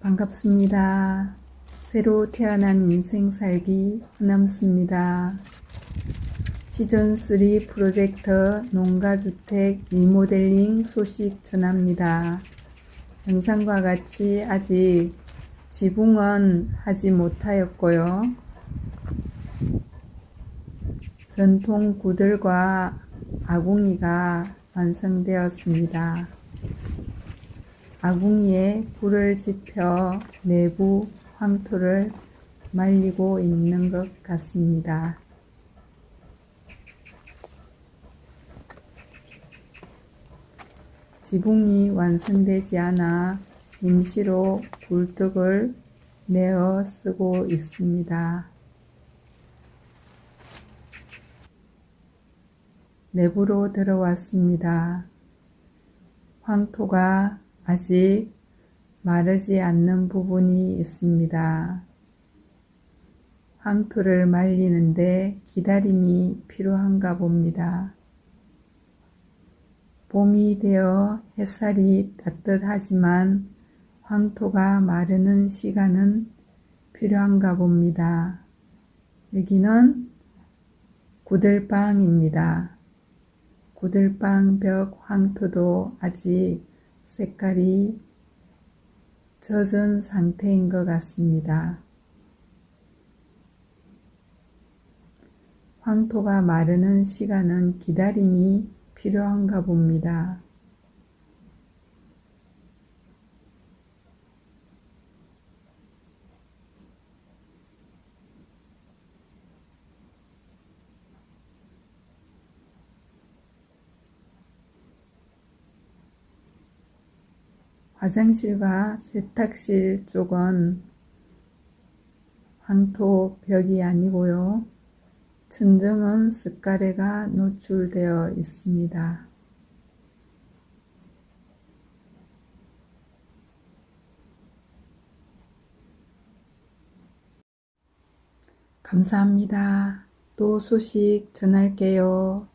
반갑습니다. 새로 태어난 인생 살기 허남수입니다. 시즌3 프로젝트 농가주택 리모델링 소식 전합니다. 영상과 같이 아직 지붕은 하지 못하였고요. 전통 구들과 아궁이가 완성되었습니다. 아궁이에 불을 지펴 내부 황토를 말리고 있는 것 같습니다. 지붕이 완성되지 않아 임시로 굴뚝을 내어 쓰고 있습니다. 내부로 들어왔습니다. 황토가 아직 마르지 않는 부분이 있습니다. 황토를 말리는데 기다림이 필요한가 봅니다. 봄이 되어 햇살이 따뜻하지만 황토가 마르는 시간은 필요한가 봅니다. 여기는 구들방입니다. 구들방 벽 황토도 아직 색깔이 젖은 상태인 것 같습니다. 황토가 마르는 시간은 기다림이 필요한가 봅니다. 화장실과 세탁실 쪽은 황토 벽이 아니고요. 천정은 습가래가 노출되어 있습니다. 감사합니다. 또 소식 전할게요.